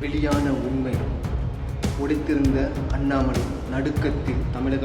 வெளியான உண்மை உடைத்திருந்த அண்ணாமலை நடுக்கத்தில் தமிழக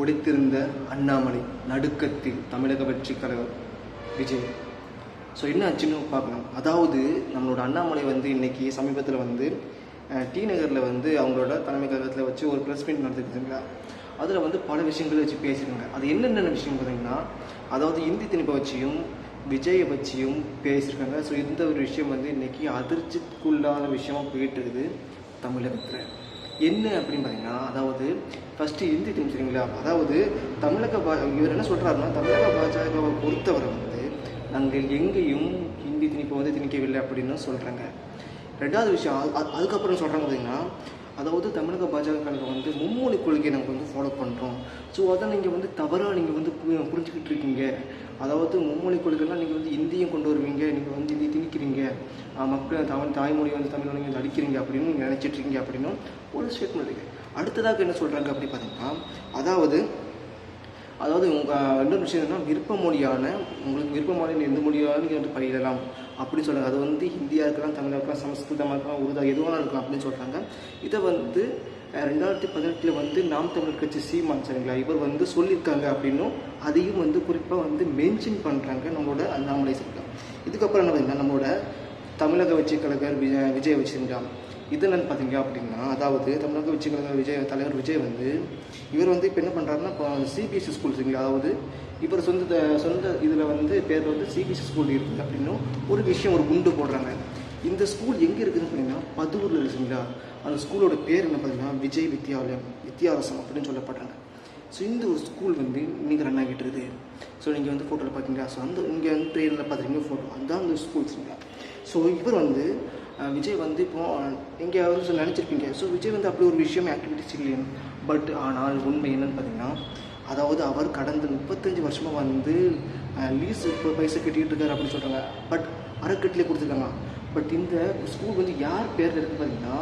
உடைத்திருந்த அண்ணாமலை நடுக்கத்தில் தமிழக வெற்றி கழகம் விஜய். ஸோ என்ன ஆச்சுன்னு பார்க்கலாம். அதாவது நம்மளோட அண்ணாமலை வந்து இன்றைக்கி சமீபத்தில் வந்து டி நகரில் வந்து அவங்களோட தலைமை கழகத்தில் வச்சு ஒரு ப்ரெஸ் மீட் நடந்துக்குதுங்களா அதில் வந்து பல விஷயங்களை வச்சு பேசியிருக்காங்க. அது என்னென்ன விஷயம் பார்த்தீங்கன்னா அதாவது இந்தி திணிப்பை வச்சியும் விஜயை வச்சியும் பேசியிருக்காங்க. ஸோ இந்த ஒரு விஷயம் வந்து இன்றைக்கி அதிர்ச்சிக்குள்ளான விஷயமா போயிட்டு இருக்குது தமிழகத்தில். என்ன அப்படின்னு பார்த்தீங்கன்னா அதாவது ஃபஸ்ட்டு இந்தி டீம் சரிங்களா? அதாவது தமிழக பா இவர் என்ன சொல்கிறாருன்னா தமிழக பாஜகவை பொறுத்தவரை வந்து நாங்கள் எங்கேயும் ஹிந்தி திணிப்பை வந்து திணிக்கவில்லை அப்படின்னு சொல்கிறாங்க ரெண்டாவது விஷயம் அது- அதுக்கப்புறம் சொல்கிறாங்க பார்த்தீங்கன்னா அதாவது தமிழக பாஜக கழகம் வந்து மும்மொழி கொள்கையை நாங்கள் வந்து ஃபாலோ பண்ணுறோம் ஸோ அதை நீங்கள் வந்து தவறாக நீங்கள் வந்து பு- புரிஞ்சுக்கிட்டு இருக்கீங்க. அதாவது மும்மொழி கொள்கைலாம் நீங்கள் வந்து இந்தியும் கொண்டு வருவீங்க நீங்கள் வந்து இந்தி திணிக்கிறீங்க. மக்கள் தமிழ் தாய்மொழி வந்து தமிழ் நீங்கள் வந்து அடிக்கிறீங்க அப்படின்னு நீங்கள் நினச்சிட்டு இருக்கீங்க ஒரு ஸ்டேட்மெண்ட் இருக்குது அடுத்ததாக என்ன சொல்கிறாங்க அப்படி பார்த்தீங்கன்னா அதாவது அதாவது உங்கள் இன்னொரு விஷயம் என்னென்னா விருப்ப மொழியான உங்களுக்கு விருப்ப எந்த மொழியாலும் நீங்கள் வந்து பயிலலாம் அப்படின்னு சொல்கிறாங்க அது வந்து ஹிந்தியாக இருக்கலாம் தமிழாக இருக்கலாம் சமஸ்கிருதமாக இருக்கலாம் உருதா எதுவாக இருக்கலாம் அப்படின்னு சொல்கிறாங்க இதை வந்து ரெண்டாயிரத்தி பதினெட்டில் வந்து நாம் தமிழர் கட்சி சீமான் சரிங்களா? இவர் வந்து சொல்லியிருக்காங்க அப்படின்னும் அதையும் வந்து குறிப்பாக வந்து மென்ஷன் பண்ணுறாங்க நம்மளோட அண்ணாமலை சரிங்களா? இதுக்கப்புறம் என்ன பார்த்தீங்கன்னா நம்மளோட தமிழக வெற்றி கழகர் விஜய் விஜய் வச்சிருந்தா இது பார்த்தீங்க அப்படின்னா அதாவது தமிழக விஜய் கலைஞர் விஜய் தலைவர் விஜய் வந்து இவர் வந்து இப்போ என்ன பண்ணுறாருன்னா இப்போ சிபிஎஸ்சி ஸ்கூல்ஸ் அதாவது இவர் சொந்த சொந்த இதில் வந்து பேர் வந்து சிபிஎஸ்சி ஸ்கூல் இருக்குது அப்படின்னும் ஒரு விஷயம் ஒரு குண்டு போடுறாங்க. இந்த ஸ்கூல் எங்கே இருக்குதுன்னு பார்த்தீங்கன்னா பதூரில் இருக்குங்களா அந்த ஸ்கூலோட பேர் என்ன பார்த்தீங்கன்னா விஜய் வித்யாலயம் வித்யாரசம் அப்படின்னு சொல்லப்படுறாங்க. ஸோ இந்த ஒரு ஸ்கூல் வந்து இன்னைக்கு ரன் ஆகிட்டு இருக்குது. ஸோ நீங்கள் வந்து ஃபோட்டோவில் பார்த்தீங்களா ஸோ அந்த இங்கே வந்து ட்ரெயினில் பார்த்துருக்கீங்க ஃபோட்டோ அதுதான் அந்த ஸ்கூல்ஸுங்களா ஸோ இவர் வந்து விஜய் வந்து இப்போ இங்கே யாரும் நினச்சிருப்பீங்க. ஸோ விஜய் வந்து அப்படி ஒரு விஷயம் ஆக்டிவிட்டிஸ் இல்லையா பட் ஆனால் உண்மை என்னன்னு பார்த்தீங்கன்னா அதாவது அவர் கடந்த முப்பத்தஞ்சு வருஷமாக வந்து லீஸ் இப்போ பைசா கட்டிகிட்டு இருக்காரு அப்படின்னு சொல்கிறாங்க பட் அறக்கட்டிலே கொடுத்துருக்காங்க. பட் இந்த ஸ்கூல் வந்து யார் பேரில் இருக்குது பார்த்தீங்கன்னா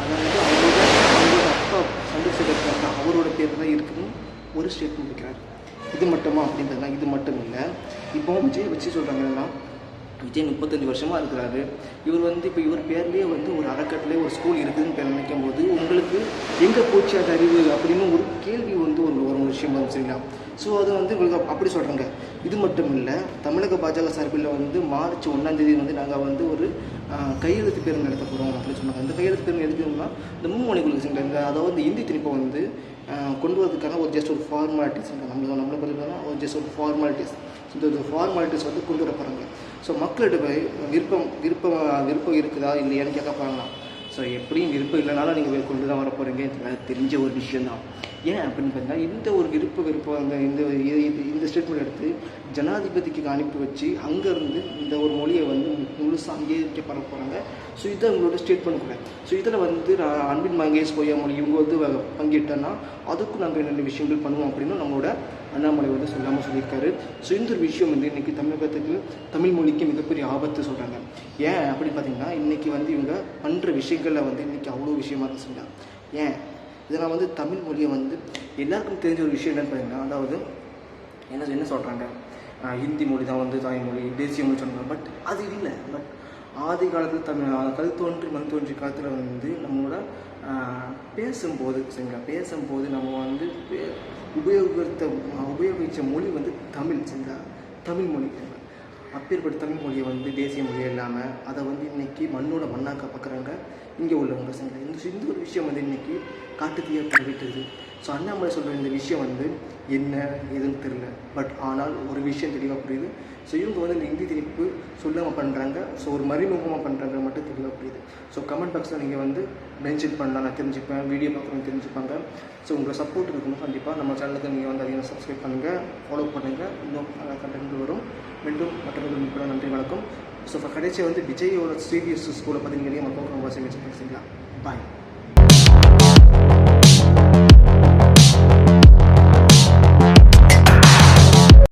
அதாவது அவரோட அவரோட அப்பா சந்திரசேகர் இருக்காங்க அவரோட பேர் தான் இருக்குன்னு ஒரு ஸ்டேட்மெண்ட் வைக்கிறார். இது மட்டுமா அப்படின்றதுனா இது மட்டும் இல்லை. இப்போ விஜய் வச்சு சொல்கிறாங்க என்னன்னா விஜய் முப்பத்தஞ்சு வருஷமாக இருக்கிறாரு. இவர் வந்து இப்போ இவர் பேர்லேயே வந்து ஒரு அறக்கட்டளை ஒரு ஸ்கூல் இருக்குதுன்னு பேர் நினைக்கும் போது உங்களுக்கு எங்கே போச்சு அது அறிவு அப்படின்னு ஒரு கேள்வி வந்து ஒரு ஒரு விஷயம் வந்து சரிங்களா? ஸோ அது வந்து உங்களுக்கு அப்படி சொல்கிறாங்க இது மட்டும் இல்லை தமிழக பாஜக சார்பில் வந்து மார்ச் ஒன்றாந்தேதி வந்து நாங்கள் வந்து ஒரு கையெழுத்து பேருந்து நடத்த போகிறோம் அப்படின்னு சொன்னாங்க. அந்த கையெழுத்து பேருந்து எதுக்குன்னா இந்த மும்மொழி கொள்கை இந்த அதாவது இந்த இந்தி திணிப்பை வந்து கொண்டு வரதுக்கான ஒரு ஜஸ்ட் ஒரு ஃபார்மாலிட்டிஸ் நம்மள நம்மளை பார்த்தீங்கன்னா ஒரு ஜஸ்ட் ஒரு ஃபார்மாலிட்டிஸ் இந்த ஃபார்மாலிட்டிஸ் வந்து கொண்டு வர போகிறாங்க ஸோ மக்கள்கிட்ட போய் விருப்பம் விருப்பம் விருப்பம் இருக்குதா இல்லையான்னு கேட்க போகிறாங்களா ஸோ எப்படியும் விருப்பம் இல்லைனாலும் நீங்கள் கொண்டு தான் வர போகிறீங்க எனக்கு தெரிஞ்ச ஒரு விஷயந்தான் ஏன் அப்படின்னு பார்த்தீங்கன்னா இந்த ஒரு விருப்ப விருப்பம் அந்த இந்த இது- இந்த ஸ்டேட்மெண்ட் எடுத்து ஜனாதிபதிக்கு அனுப்பி வச்சு அங்கேருந்து இந்த ஒரு மொழியை வந்து முழுசாக அங்கீகரிக்கப்பட போகிறாங்க ஸோ இதுதான் உங்களோட ஸ்டேட்மெண்ட் கூட. ஸோ இதில் வந்து நான் அன்பின் மகேஷ் பொய்யாமொழி இவங்க வந்து வ- அதுக்கும் நாங்கள் என்னென்ன விஷயங்கள் பண்ணுவோம் அப்படின்னு நம்மளோட அண்ணாமலை வந்து சொல்லாமல் சொல்லியிருக்காரு. ஸோ இந்த ஒரு விஷயம் வந்து இன்றைக்கி தமிழகத்துக்கு தமிழ் மொழிக்கு மிகப்பெரிய ஆபத்து சொல்கிறாங்க ஏன் அப்படின்னு பார்த்தீங்கன்னா இன்றைக்கி வந்து இவங்க பண்ணுற விஷயங்களில் வந்து இன்றைக்கி அவ்வளோ விஷயமா சொல்கிறாங்க ஏன்? இதெல்லாம் வந்து தமிழ் மொழியை வந்து எல்லாருக்கும் தெரிஞ்ச ஒரு விஷயம் என்னன்னு பார்த்தீங்கன்னா அதாவது என்ன என்ன சொல்கிறாங்க ஹிந்தி மொழி தான் வந்து தாய்மொழி தேசிய மொழி சொன்னாங்க பட் அது இல்லை. பட் ஆதி காலத்தில் தமிழ் கல் தோன்றி மண் தோன்றி காலத்தில் வந்து நம்மளோட பேசும்போது சரிங்களா? பேசும்போது நம்ம வந்து பே- உபயோகித்த உபயோகித்த மொழி வந்து தமிழ் சரிங்களா? தமிழ் மொழி. அப்பேற்பட்ட தமிழ் மொழியை வந்து தேசிய மொழியாக இல்லாமல் அதை வந்து இன்றைக்கி மண்ணோட மண்ணாக்க பார்க்குறாங்க இங்கே உள்ளவங்க சரிங்களா? இந்த இந்த ஒரு விஷயம் வந்து இன்றைக்கி காட்டுத்தீயாக பரவிட்டுருது ஸோ அண்ணாமலை சொல்கிற இந்த விஷயம் வந்து என்ன ஏதுன்னு தெரியல. பட் ஆனால் ஒரு விஷயம் தெளிவாக புரியுது. ஸோ இவங்க வந்து இந்த இந்தி திணிப்பு சொல்லாமல் பண்ணுறாங்க ஸோ ஒரு மறைமுகமாக பண்ணுறாங்க மட்டும் தெளிவாக புரியுது. ஸோ கமெண்ட் பாக்ஸில் நீங்கள் வந்து மென்ஷன் பண்ணலாம். நான் தெரிஞ்சுப்பேன். வீடியோ பார்க்குறவங்க தெரிஞ்சுப்பாங்க. ஸோ உங்களை சப்போர்ட் இருக்கணும் கண்டிப்பாக நம்ம சேனலுக்கு நீங்கள் வந்து அதிகம் சப்ஸ்கிரைப் பண்ணுங்கள் ஃபாலோ பண்ணுங்கள் இன்னும் கண்டென்ட் வரும். மீண்டும் மற்றவர்கள் மீட்பட நன்றி வணக்கம். ஸோ கடைசியாக வந்து விஜயோட ஸ்ரீவிஎஸ் ஸ்கூலை பற்றி நிறைய மக்களுக்கு ரொம்ப பேசிக்கலாம் பாய்